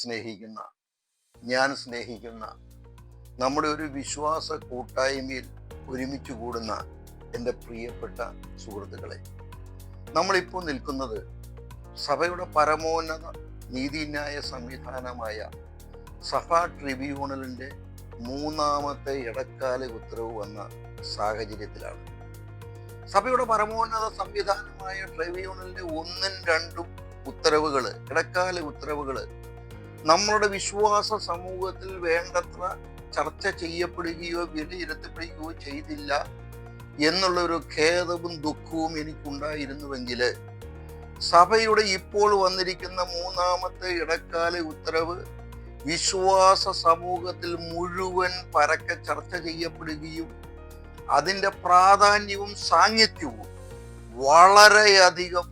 സ്നേഹിക്കുന്ന ഞാൻ സ്നേഹിക്കുന്ന നമ്മുടെ ഒരു വിശ്വാസ കൂട്ടായ്മയിൽ ഒരുമിച്ച് കൂടുന്ന എന്റെ പ്രിയപ്പെട്ട സുഹൃത്തുക്കളെ നമ്മളിപ്പോൾ നിൽക്കുന്നത് സഭയുടെ പരമോന്നത നീതിന്യായ സംവിധാനമായ സഭാ ട്രിബ്യൂണലിന്റെ മൂന്നാമത്തെ ഇടക്കാല ഉത്തരവ് വന്ന സാഹചര്യത്തിലാണ്. സഭയുടെ പരമോന്നത സംവിധാനമായ ട്രിബ്യൂണലിന്റെ ഒന്നും രണ്ടും ഉത്തരവുകൾ ഇടക്കാല ഉത്തരവുകൾ നമ്മളുടെ വിശ്വാസ സമൂഹത്തിൽ വേണ്ടത്ര ചർച്ച ചെയ്യപ്പെടുകയോ വിലയിരുത്തപ്പെടുകയോ ചെയ്തില്ല എന്നുള്ള ഒരു ഖേദവും ദുഃഖവും എനിക്കുണ്ടായിരുന്നുവെങ്കിൽ സഭയുടെ ഇപ്പോൾ വന്നിരിക്കുന്ന മൂന്നാമത്തെ ഇടക്കാല ഉത്തരവ് വിശ്വാസ സമൂഹത്തിൽ മുഴുവൻ പരക്കെ ചർച്ച ചെയ്യപ്പെടുകയും അതിന്റെ പ്രാധാന്യവും സാന്നിധ്യവും വളരെയധികം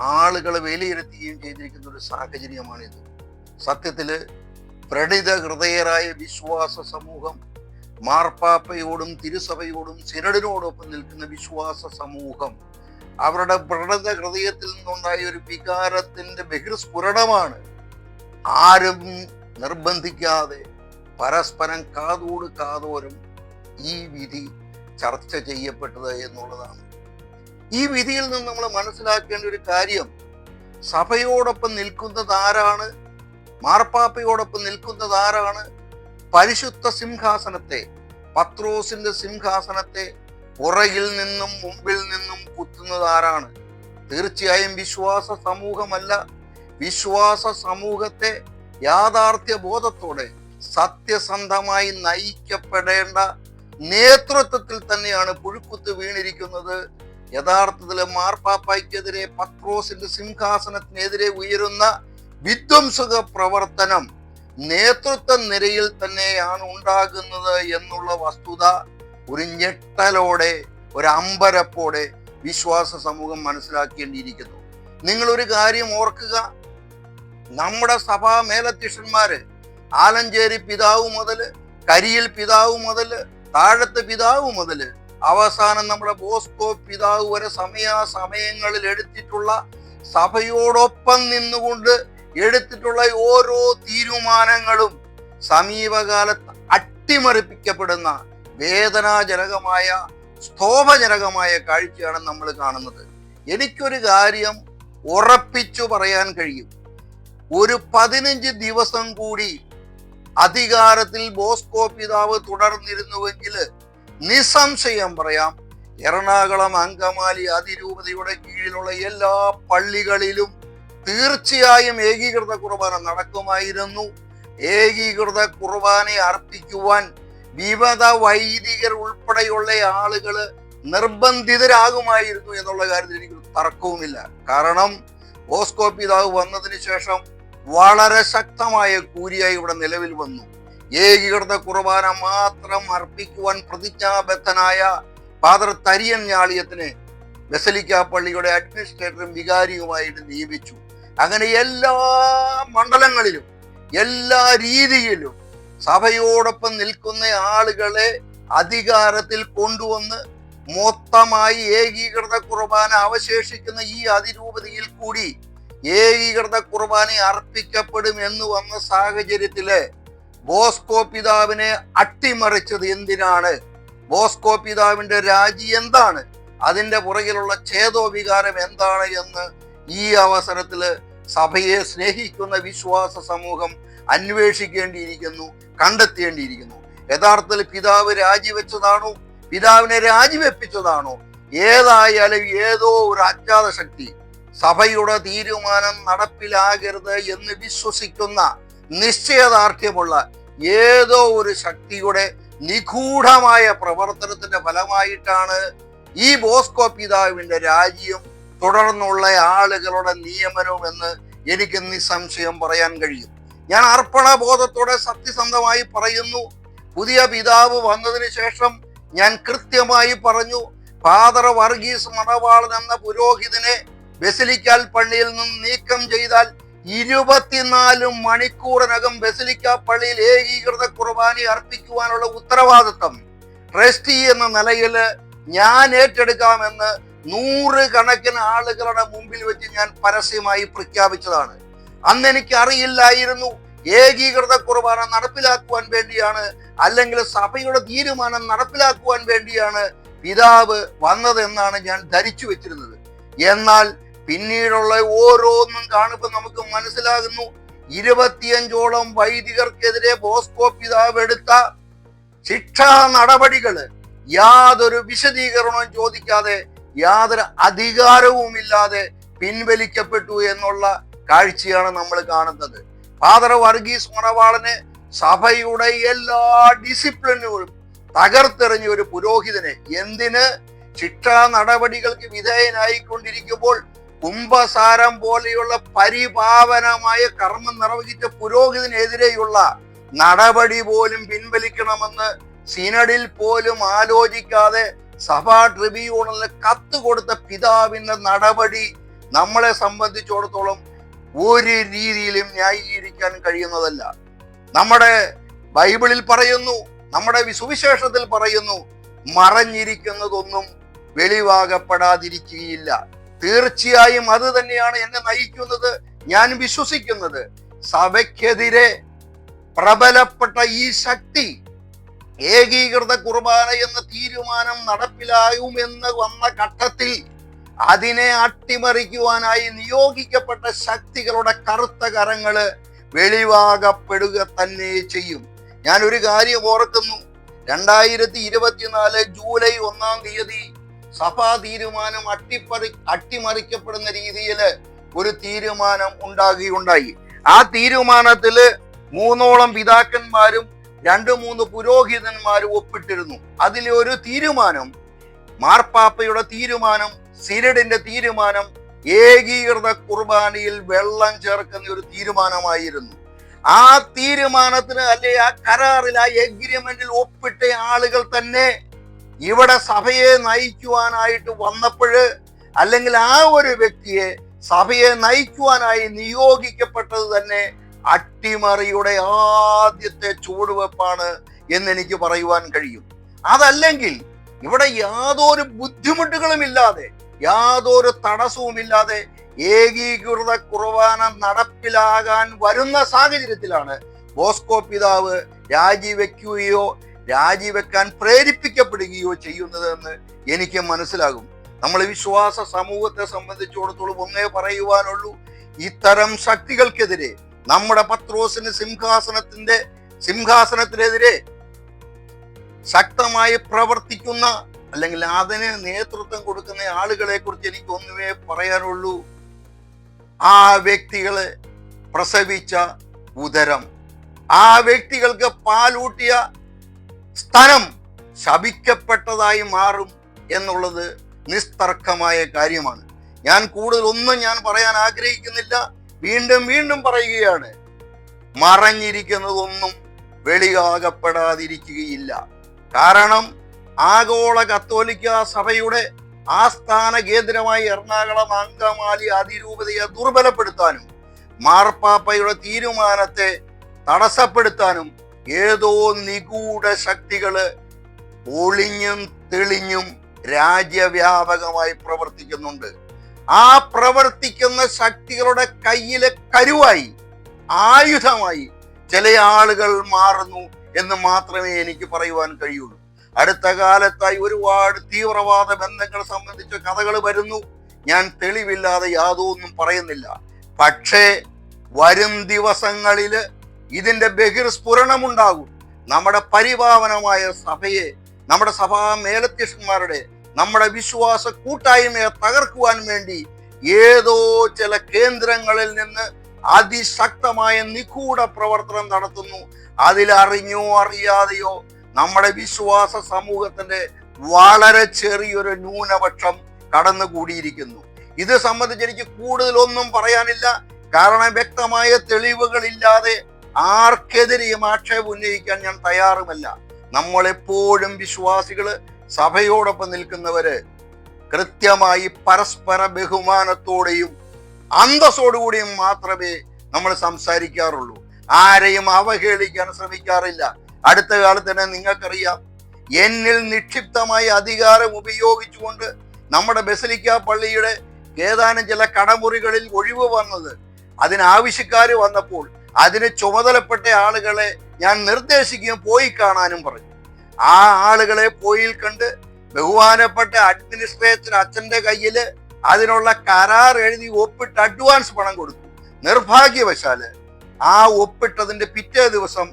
ആളുകളെ വിലയിരുത്തുകയും ചെയ്തിരിക്കുന്ന ഒരു സാഹചര്യമാണിത്. സത്യത്തിൽ പ്രണിത ഹൃദയരായ വിശ്വാസ സമൂഹം മാർപ്പാപ്പയോടും തിരുസഭയോടും സിനഡിനോടൊപ്പം നിൽക്കുന്ന വിശ്വാസ സമൂഹം അവരുടെ പ്രണിത ഹൃദയത്തിൽ നിന്നുണ്ടായ ഒരു വികാരത്തിന്റെ ബഹിർസ്ഫുരണമാണ്. ആരും നിർബന്ധിക്കാതെ പരസ്പരം കാതോട് കാതോരം ഈ വിധി ചർച്ച ചെയ്യപ്പെട്ടത് എന്നുള്ളതാണ്. ഈ വിധിയിൽ നിന്ന് നമ്മൾ മനസ്സിലാക്കേണ്ട ഒരു കാര്യം സഭയോടൊപ്പം നിൽക്കുന്നത് ആരാണ്? മാർപ്പാപ്പയോടൊപ്പം നിൽക്കുന്നത് ആരാണ്? പരിശുദ്ധ സിംഹാസനത്തെ പത്രോസിന്റെ സിംഹാസനത്തെ പുറകിൽ നിന്നും മുമ്പിൽ നിന്നും കുത്തുന്നത് ആരാണ്? തീർച്ചയായും വിശ്വാസ സമൂഹമല്ല. വിശ്വാസ സമൂഹത്തെ യാഥാർത്ഥ്യ ബോധത്തോടെ സത്യസന്ധമായി നയിക്കപ്പെടേണ്ട നേതൃത്വത്തിൽ തന്നെയാണ് പുഴുക്കുത്ത് വീണിരിക്കുന്നത്. യഥാർത്ഥത്തിലെ മാർപ്പാപ്പയ്ക്കെതിരെ പത്രോസിന്റെ സിംഹാസനത്തിനെതിരെ ഉയരുന്ന വിധ്വംസക പ്രവർത്തനം നേതൃത്വ നിരയിൽ തന്നെയാണ് ഉണ്ടാകുന്നത് എന്നുള്ള വസ്തുത ഒരു ഞെട്ടലോടെ ഒരു അമ്പരപ്പോടെ വിശ്വാസ സമൂഹം മനസ്സിലാക്കേണ്ടിയിരിക്കുന്നു. നിങ്ങളൊരു കാര്യം ഓർക്കുക. നമ്മുടെ സഭാ മേലധ്യക്ഷന്മാര് ആലഞ്ചേരി പിതാവ് മുതൽ കരിയിൽ പിതാവ് മുതൽ താഴത്തെ പിതാവ് മുതൽ അവസാനം നമ്മുടെ ബോസ്കോ പിതാവ് വരെ സമയാസമയങ്ങളിൽ എടുത്തിട്ടുള്ള സഭയോടൊപ്പം നിന്നുകൊണ്ട് എടുത്തിട്ടുള്ള ഓരോ തീരുമാനങ്ങളും സമീപകാലത്ത് അട്ടിമറിപ്പിക്കപ്പെടുന്ന വേദനാജനകമായ സ്തോഭജനകമായ കാഴ്ചയാണ് നമ്മൾ കാണുന്നത്. എനിക്കൊരു കാര്യം ഉറപ്പിച്ചു പറയാൻ കഴിയും. ഒരു പതിനഞ്ച് ദിവസം കൂടി അധികാരത്തിൽ ബോസ്കോ പിതാവ് തുടർന്നിരുന്നുവെങ്കിൽ നിസ്സംശയം പറയാം എറണാകുളം അങ്കമാലി അതിരൂപതയുടെ കീഴിലുള്ള എല്ലാ പള്ളികളിലും തീർച്ചയായും ഏകീകൃത കുർബാന നടക്കുമായിരുന്നു. ഏകീകൃത കുർബാന അർപ്പിക്കുവാൻ വിമത വൈദികർ ഉൾപ്പെടെയുള്ള ആളുകൾ നിർബന്ധിതരാകുമായിരുന്നു എന്നുള്ള കാര്യത്തിൽ എനിക്ക് തർക്കവുമില്ല. കാരണം ഓസ്കോ പിതാവ് വന്നതിന് ശേഷം വളരെ ശക്തമായ കൂരിയായി ഇവിടെ നിലവിൽ വന്നു. ഏകീകൃത കുർബാന മാത്രം അർപ്പിക്കുവാൻ പ്രതിജ്ഞാബദ്ധനായ ഫാദർ തരിയൻ ഞാളിയത്തിനെ ബസലിക്ക പള്ളിയുടെ അഡ്മിനിസ്ട്രേറ്ററും വികാരിയുമായിട്ട് നിയമിച്ചു. അങ്ങനെ എല്ലാ മണ്ഡലങ്ങളിലും എല്ലാ രീതിയിലും സഭയോടൊപ്പം നിൽക്കുന്ന ആളുകളെ അധികാരത്തിൽ കൊണ്ടുവന്ന് മൊത്തമായി ഏകീകൃത കുർബാന അവശേഷിക്കുന്ന ഈ അതിരൂപതയിൽ കൂടി ഏകീകൃത കുർബാന അർപ്പിക്കപ്പെടും എന്ന് വന്ന സാഹചര്യത്തിൽ ബോസ്കോ പിതാവിനെ അട്ടിമറിച്ചത് എന്തിനാണ്? ബോസ്കോ പിതാവിന്റെ രാജി എന്താണ്? അതിന്റെ പുറകിലുള്ള ഛേദോവികാരം എന്താണ് എന്ന് ഈ അവസരത്തിൽ സഭയെ സ്നേഹിക്കുന്ന വിശ്വാസ സമൂഹം അന്വേഷിക്കേണ്ടിയിരിക്കുന്നു കണ്ടെത്തേണ്ടിയിരിക്കുന്നു. യഥാർത്ഥത്തിൽ പിതാവ് രാജിവെച്ചതാണോ പിതാവിനെ രാജിവെപ്പിച്ചതാണോ ഏതായാലും ഏതോ ഒരു അജ്ഞാത ശക്തി സഭയുടെ തീരുമാനം നടപ്പിലാകരുത് എന്ന് വിശ്വസിക്കുന്ന നിശ്ചയദാർഢ്യമുള്ള ഏതോ ഒരു ശക്തിയുടെ നിഗൂഢമായ പ്രവർത്തനത്തിന്റെ ഫലമായിട്ടാണ് ഈ ബോസ്കോ പിതാവിന്റെ രാജ്യം തുടർന്നുള്ള ആളുകളുടെ നിയമനവും എന്ന് എനിക്ക് നിസ്സംശയം പറയാൻ കഴിയും. ഞാൻ അർപ്പണബോധത്തോടെ സത്യസന്ധമായി പറയുന്നു. പുതിയ പിതാവ് വന്നതിന് ശേഷം ഞാൻ കൃത്യമായി പറഞ്ഞു ഫാദർ വർഗീസ് മണവാളൻ എന്ന പുരോഹിതനെ ബസിലിക്കാൽ പള്ളിയിൽ നിന്ന് നീക്കം ചെയ്താൽ ഇരുപത്തിനാല് മണിക്കൂറിനകം ബസിലിക്ക പള്ളിയിൽ ഏകീകൃത കുർബാനി അർപ്പിക്കുവാനുള്ള ഉത്തരവാദിത്വം റെസ്റ്റി എന്ന നിലയിൽ ഞാൻ ഏറ്റെടുക്കാമെന്ന് നൂറ് കണക്കിന് ആളുകളുടെ മുമ്പിൽ വെച്ച് ഞാൻ പരസ്യമായി പ്രഖ്യാപിച്ചതാണ്. അന്ന് എനിക്ക് അറിയില്ലായിരുന്നു ഏകീകൃത കുർബാന നടപ്പിലാക്കുവാൻ വേണ്ടിയാണ് അല്ലെങ്കിൽ സഭയുടെ തീരുമാനം നടപ്പിലാക്കുവാൻ വേണ്ടിയാണ് പിതാവ് വന്നതെന്നാണ് ഞാൻ ധരിച്ചു വെച്ചിരുന്നത്. എന്നാൽ പിന്നീടുള്ള ഓരോന്നും കാണുമ്പോൾ നമുക്ക് മനസ്സിലാകുന്നു ഇരുപത്തിയഞ്ചോളം വൈദികർക്കെതിരെ ബോസ്കോ പിതാവ് എടുത്ത ശിക്ഷാ നടപടികൾ യാതൊരു വിശദീകരണവും ചോദിക്കാതെ യാതൊരു അധികാരവും ഇല്ലാതെ പിൻവലിക്കപ്പെട്ടു എന്നുള്ള കാഴ്ചയാണ് നമ്മൾ കാണുന്നത്. ഫാദർ വർഗീസ് മണവാളന് സഭയുടെ എല്ലാ ഡിസിപ്ലിനുകളും തകർത്തെറിഞ്ഞ ഒരു പുരോഹിതനെ എന്തിന്? ശിക്ഷാ നടപടികൾക്ക് വിധേയനായിക്കൊണ്ടിരിക്കുമ്പോൾ കുംഭസാരം പോലെയുള്ള പരിപാവനമായ കർമ്മം നിർവഹിച്ച പുരോഹിതനെതിരെയുള്ള നടപടി പോലും പിൻവലിക്കണമെന്ന് സിനഡിൽ പോലും ആലോചിക്കാതെ സഭാ ട്രിബ്യൂണലിന് കത്ത് കൊടുത്ത പിതാവിന്റെ നടപടി നമ്മളെ സംബന്ധിച്ചിടത്തോളം ഒരു രീതിയിലും ന്യായീകരിക്കാൻ കഴിയുന്നതല്ല. നമ്മുടെ ബൈബിളിൽ പറയുന്നു നമ്മുടെ സുവിശേഷത്തിൽ പറയുന്നു മറഞ്ഞിരിക്കുന്നതൊന്നും വെളിവാകപ്പെടാതിരിക്കുകയില്ല. തീർച്ചയായും അത് തന്നെയാണ് എന്നെ നയിക്കുന്നത് ഞാൻ വിശ്വസിക്കുന്നത്. സഭയ്ക്കെതിരെ പ്രബലപ്പെട്ട ഈ ശക്തി ഏകീകൃത കുർബാന എന്ന തീരുമാനം നടപ്പിലാകുമെന്ന് വന്ന ഘട്ടത്തിൽ അതിനെ അട്ടിമറിക്കുവാനായി നിയോഗിക്കപ്പെട്ട ശക്തികളുടെ കറുത്ത കരങ്ങൾ വെളിവാകപ്പെടുക തന്നെ ചെയ്യും. ഞാൻ ഒരു കാര്യം ഓർക്കുന്നു. രണ്ടായിരത്തി ഇരുപത്തിനാല് ജൂലൈ ഒന്നാം തീയതി സഭാ തീരുമാനം അട്ടിപ്പറി അട്ടിമറിക്കപ്പെടുന്ന രീതിയിൽ ഒരു തീരുമാനം ഉണ്ടാകുകയുണ്ടായി. ആ തീരുമാനത്തിൽ മൂന്നോളം പിതാക്കന്മാരും രണ്ട് മൂന്ന് പുരോഹിതന്മാർ ഒപ്പിട്ടിരുന്നു. അതിലെ ഒരു തീരുമാനം മാർപ്പാപ്പയുടെ തീരുമാനം സിരഡിന്റെ തീരുമാനം ഏകീകൃത കുർബാനയിൽ വെള്ളം ചേർക്കുന്ന ഒരു തീരുമാനമായിരുന്നു. ആ തീരുമാനത്തിന് അല്ലെ ആ കരാറിൽ ആ എഗ്രിമെന്റിൽ ഒപ്പിട്ട ആളുകൾ തന്നെ ഇവിടെ സഭയെ നയിക്കുവാനായിട്ട് വന്നപ്പോഴ് അല്ലെങ്കിൽ ആ ഒരു വ്യക്തിയെ സഭയെ നയിക്കുവാനായി നിയോഗിക്കപ്പെട്ടത് തന്നെ അട്ടിമറിയുടെ ആദ്യത്തെ ചുവടുവെപ്പാണ് എന്ന് എനിക്ക് പറയുവാൻ കഴിയും. അതല്ലെങ്കിൽ ഇവിടെ യാതൊരു ബുദ്ധിമുട്ടുകളും ഇല്ലാതെ യാതൊരു തടസ്സവുമില്ലാതെ ഏകീകൃത കുർബാന നടപ്പിലാകാൻ വരുന്ന സാഹചര്യത്തിലാണ് ബോസ്കോ പിതാവ് രാജിവെക്കുകയോ രാജിവെക്കാൻ പ്രേരിപ്പിക്കപ്പെടുകയോ ചെയ്യുന്നത് എന്ന് എനിക്ക് മനസ്സിലാകും. നമ്മൾ വിശ്വാസ സമൂഹത്തെ സംബന്ധിച്ചിടത്തോളം ഒന്നേ പറയുവാനുള്ളൂ ഇത്തരം ശക്തികൾക്കെതിരെ നമ്മുടെ പത്രോസിന് സിംഹാസനത്തിന്റെ സിംഹാസനത്തിനെതിരെ ശക്തമായി പ്രവർത്തിക്കുന്ന അല്ലെങ്കിൽ അതിന് നേതൃത്വം കൊടുക്കുന്ന ആളുകളെ കുറിച്ച് എനിക്ക് ഒന്നുമേ പറയാനുള്ളൂ. ആ വ്യക്തികളെ പ്രസവിച്ച ഉദരം ആ വ്യക്തികൾക്ക് പാലൂട്ടിയ സ്ഥലം ശപിക്കപ്പെട്ടതായി മാറും എന്നുള്ളത് നിസ്തർക്കമായ കാര്യമാണ്. ഞാൻ കൂടുതൽ ഒന്നും ഞാൻ പറയാൻ ആഗ്രഹിക്കുന്നില്ല. വീണ്ടും വീണ്ടും പറയുകയാണ്. മറഞ്ഞിരിക്കുന്നതൊന്നും വെളിയാകപ്പെടാതിരിക്കുകയില്ല. കാരണം ആഗോള കത്തോലിക്ക സഭയുടെ ആസ്ഥാന കേന്ദ്രമായി എറണാകുളം അങ്കമാലി അതിരൂപതയെ ദുർബലപ്പെടുത്താനും മാർപ്പാപ്പയുടെ തീരുമാനത്തെ തടസ്സപ്പെടുത്താനും ഏതോ നിഗൂഢ ശക്തികൾ ഒളിഞ്ഞും തെളിഞ്ഞും രാജ്യവ്യാപകമായി പ്രവർത്തിക്കുന്നുണ്ട്. ആ പ്രവർത്തിക്കുന്ന ശക്തികളുടെ കയ്യിലെ കരുവായി ആയുധമായി ചില ആളുകൾ മാറുന്നു എന്ന് മാത്രമേ എനിക്ക് പറയുവാൻ കഴിയുള്ളൂ. അടുത്ത കാലത്തായി ഒരുപാട് തീവ്രവാദ ബന്ധങ്ങൾ സംബന്ധിച്ച കഥകൾ വരുന്നു. ഞാൻ തെളിവില്ലാതെ യാതൊന്നും പറയുന്നില്ല. പക്ഷേ വരും ദിവസങ്ങളിൽ ഇതിന്റെ ബഹിർസ്ഫുരണമുണ്ടാകും. നമ്മുടെ പരിപാവനമായ സഭയെ നമ്മുടെ സഭാ മേലധ്യക്ഷന്മാരുടെ നമ്മുടെ വിശ്വാസ കൂട്ടായ്മയെ തകർക്കുവാൻ വേണ്ടി ഏതോ ചില കേന്ദ്രങ്ങളിൽ നിന്ന് അതിശക്തമായ നിഗൂഢ പ്രവർത്തനം നടത്തുന്നു. അതിലറിഞ്ഞോ അറിയാതെയോ നമ്മുടെ വിശ്വാസ സമൂഹത്തിന്റെ വളരെ ചെറിയൊരു ന്യൂനപക്ഷം കടന്നുകൂടിയിരിക്കുന്നു. ഇത് സംബന്ധിച്ച് എനിക്ക് കൂടുതലൊന്നും പറയാനില്ല. കാരണം വ്യക്തമായ തെളിവുകളില്ലാതെ ആർക്കെതിരെയും ആക്ഷേപം ഉന്നയിക്കാൻ ഞാൻ തയ്യാറുമല്ല. നമ്മൾ എപ്പോഴും വിശ്വാസികൾ സഭയോടൊപ്പം നിൽക്കുന്നവര് കൃത്യമായി പരസ്പര ബഹുമാനത്തോടെയും അന്തസ്സോടുകൂടിയും മാത്രമേ നമ്മൾ സംസാരിക്കാറുള്ളൂ. ആരെയും അവഹേളിക്കാൻ ശ്രമിക്കാറില്ല. അടുത്ത കാലത്ത് തന്നെ നിങ്ങൾക്കറിയാം എന്നിൽ നിക്ഷിപ്തമായ അധികാരം ഉപയോഗിച്ചുകൊണ്ട് നമ്മുടെ ബസലിക്ക പള്ളിയുടെ ഏതാനും ചില കടമുറികളിൽ ഒഴിവ് വന്നത്. അതിനാവശ്യക്കാർ വന്നപ്പോൾ അതിന് ചുമതലപ്പെട്ട ആളുകളെ ഞാൻ നിർദ്ദേശിക്കുകയും പോയി കാണാനും പറഞ്ഞു. ആ ആളുകളെ പോയിൽ കണ്ട് ബഹുമാനപ്പെട്ട അഡ്മിനിസ്ട്രേറ്റർ അച്ഛന്റെ കയ്യിൽ അതിനുള്ള കരാർ എഴുതി ഒപ്പിട്ട് അഡ്വാൻസ് പണം കൊടുത്തു. നിർഭാഗ്യവശാൽ ആ ഒപ്പിട്ടതിന്റെ പിറ്റേ ദിവസം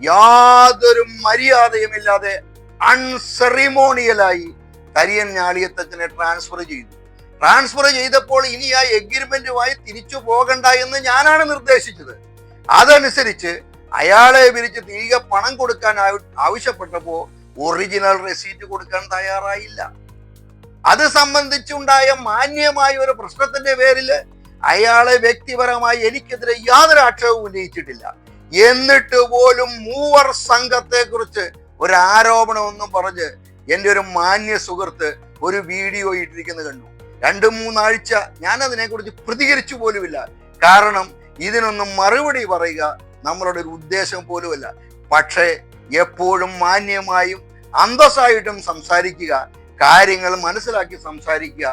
യാതൊരു മര്യാദയുമില്ലാതെ അൺസെറിമോണിയലായി കരിയൻ ഞാളിയത്തച്ഛനെ ട്രാൻസ്ഫർ ചെയ്തു. ട്രാൻസ്ഫർ ചെയ്തപ്പോൾ ഇനി ആ എഗ്രിമെന്റുമായി തിരിച്ചു പോകണ്ട എന്ന് ഞാനാണ് നിർദ്ദേശിച്ചത്. അതനുസരിച്ച് അയാളെ വിരിച്ച് തിരികെ പണം കൊടുക്കാൻ ആവശ്യപ്പെട്ടപ്പോൾ ആവശ്യപ്പെട്ടപ്പോ ഒറിജിനൽ റെസീറ്റ് കൊടുക്കാൻ തയ്യാറായില്ല. അത് സംബന്ധിച്ചുണ്ടായ മാന്യമായ ഒരു പ്രശ്നത്തിന്റെ പേരിൽ അയാളെ വ്യക്തിപരമായി എനിക്കെതിരെ യാതൊരു ആക്ഷേപവും ഉന്നയിച്ചിട്ടില്ല. എന്നിട്ട് പോലും മൂവർ സംഘത്തെ കുറിച്ച് ഒരു ആരോപണമൊന്നും പറഞ്ഞ് എന്റെ ഒരു മാന്യ സുഹൃത്ത് ഒരു വീഡിയോ ഇട്ടിരിക്കുന്നത് കണ്ടു. രണ്ടു മൂന്നാഴ്ച ഞാൻ അതിനെക്കുറിച്ച് പ്രതികരിച്ചു പോലുമില്ല. കാരണം ഇതിനൊന്നും മറുപടി പറയുക നമ്മളുടെ ഒരു ഉദ്ദേശം പോലുമല്ല. പക്ഷേ എപ്പോഴും മാന്യമായും അന്തസ്സായിട്ടും സംസാരിക്കുക കാര്യങ്ങൾ മനസ്സിലാക്കി സംസാരിക്കുക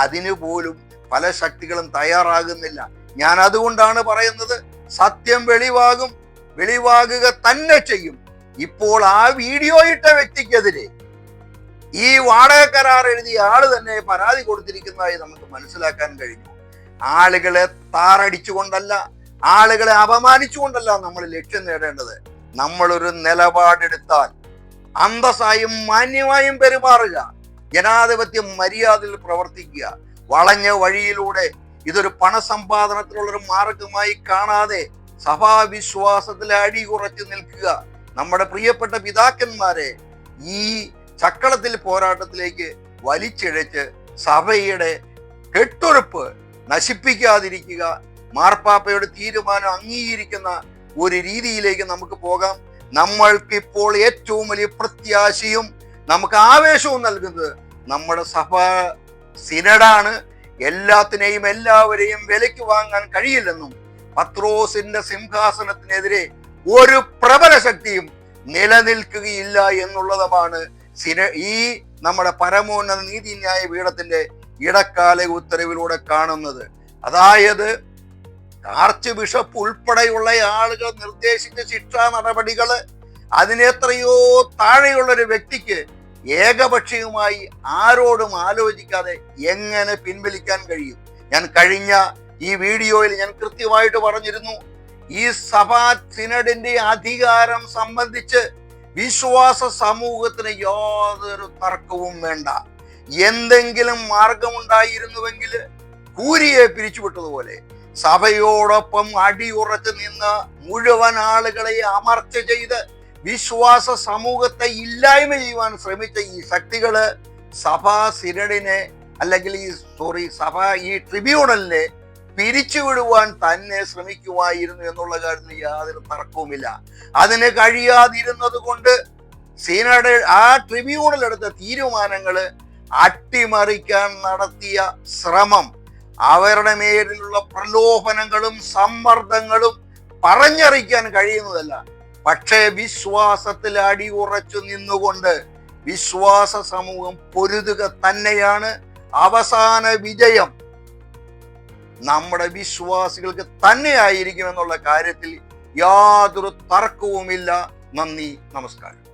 അതിനു പോലും പല ശക്തികളും തയ്യാറാകുന്നില്ല. ഞാൻ അതുകൊണ്ടാണ് പറയുന്നത് സത്യം വെളിവാകും വെളിവാകുക തന്നെ ചെയ്യും. ഇപ്പോൾ ആ വീഡിയോ ഇട്ട വ്യക്തിക്കെതിരെ ഈ വാടക കരാർ എഴുതിയ ആൾ തന്നെ പരാതി കൊടുത്തിരിക്കുന്നതായി നമുക്ക് മനസ്സിലാക്കാൻ കഴിഞ്ഞു. ആളുകളെ താറടിച്ചുകൊണ്ടല്ല ആളുകളെ അപമാനിച്ചുകൊണ്ടല്ല നമ്മൾ ലക്ഷ്യം നേടേണ്ടത്. നമ്മളൊരു നിലപാടെടുത്താൽ അന്തസ്സായും മാന്യമായും പെരുമാറുക. ജനാധിപത്യം മര്യാദയിൽ പ്രവർത്തിക്കുക. വളഞ്ഞ വഴിയിലൂടെ ഇതൊരു പണസമ്പാദനത്തിനുള്ള ഒരു മാർഗമായി കാണാതെ സഭാവിശ്വാസത്തിൽ അടിയുറച്ചു നിൽക്കുക. നമ്മുടെ പ്രിയപ്പെട്ട പിതാക്കന്മാരെ ഈ ചക്കളത്തിൽ പോരാട്ടത്തിലേക്ക് വലിച്ചിഴച്ച് സഭയുടെ കെട്ടുറപ്പ് നശിപ്പിക്കാതിരിക്കുക. മാർപ്പാപ്പയുടെ തീരുമാനം അംഗീകരിക്കുന്ന ഒരു രീതിയിലേക്ക് നമുക്ക് പോകാം. നമ്മൾക്ക് ഇപ്പോൾ ഏറ്റവും വലിയ പ്രത്യാശയും നമുക്ക് ആവേശവും നൽകുന്നത് നമ്മുടെ സഭ സിനഡാണ്. എല്ലാത്തിനെയും എല്ലാവരെയും വിലയ്ക്ക് വാങ്ങാൻ കഴിയില്ലെന്നും പത്രോസിന്റെ സിംഹാസനത്തിനെതിരെ ഒരു പ്രബല ശക്തിയും നിലനിൽക്കുകയില്ല എന്നുള്ളതുമാണ് സിന ഈ നമ്മുടെ പരമോന്നത നീതിന്യായ പീഠത്തിന്റെ ഇടക്കാല ഉത്തരവിലൂടെ കാണുന്നത്. അതായത് ആർച്ച് ബിഷപ്പ് ഉൾപ്പെടെയുള്ള ആളുകൾ നിർദ്ദേശിച്ച ശിക്ഷാ നടപടികൾ അതിനെത്രയോ താഴെയുള്ള ഒരു വ്യക്തിക്ക് ഏകപക്ഷീയമായി ആരോടും ആലോചിക്കാതെ എങ്ങനെ പിൻവലിക്കാൻ കഴിയും? ഞാൻ കഴിഞ്ഞ ഈ വീഡിയോയിൽ ഞാൻ കൃത്യമായിട്ട് പറഞ്ഞിരുന്നു. ഈ സഭാ സിനഡിന്റെ അധികാരം സംബന്ധിച്ച് വിശ്വാസ സമൂഹത്തിന് യാതൊരു തർക്കവും വേണ്ട. എന്തെങ്കിലും മാർഗമുണ്ടായിരുന്നുവെങ്കിൽ കൂരിയെ പിരിച്ചുവിട്ടതുപോലെ സഭയോടൊപ്പം അടിയുറച്ച് നിന്ന് മുഴുവൻ ആളുകളെ അമർച്ച ചെയ്ത് വിശ്വാസ സമൂഹത്തെ ഇല്ലായ്മ ചെയ്യുവാൻ ശ്രമിച്ച ഈ ശക്തികൾ സഭാ സിരടിനെ അല്ലെങ്കിൽ ഈ സോറി സഭ ഈ ട്രിബ്യൂണലിനെ പിരിച്ചുവിടുവാൻ തന്നെ ശ്രമിക്കുമായിരുന്നു എന്നുള്ള കാര്യത്തിൽ യാതൊരു തർക്കവുമില്ല. അതിന് കഴിയാതിരുന്നത് കൊണ്ട് സിനഡ് ആ ട്രിബ്യൂണൽ എടുത്ത തീരുമാനങ്ങൾ അട്ടിമറിക്കാൻ നടത്തിയ ശ്രമം. അവരുടെ മേലിലുള്ള പ്രലോഭനങ്ങളും സമ്മർദ്ദങ്ങളും പറഞ്ഞറിയിക്കാൻ കഴിയുന്നതല്ല. പക്ഷേ വിശ്വാസത്തിൽ അടിയുറച്ചു നിന്നുകൊണ്ട് വിശ്വാസ സമൂഹം പൊരുതുക തന്നെയാണ് അവസാന വിജയം. നമ്മുടെ വിശ്വാസികൾക്ക് തന്നെയായിരിക്കും എന്നുള്ള കാര്യത്തിൽ യാതൊരു തർക്കവുമില്ല. നന്ദി നമസ്കാരം.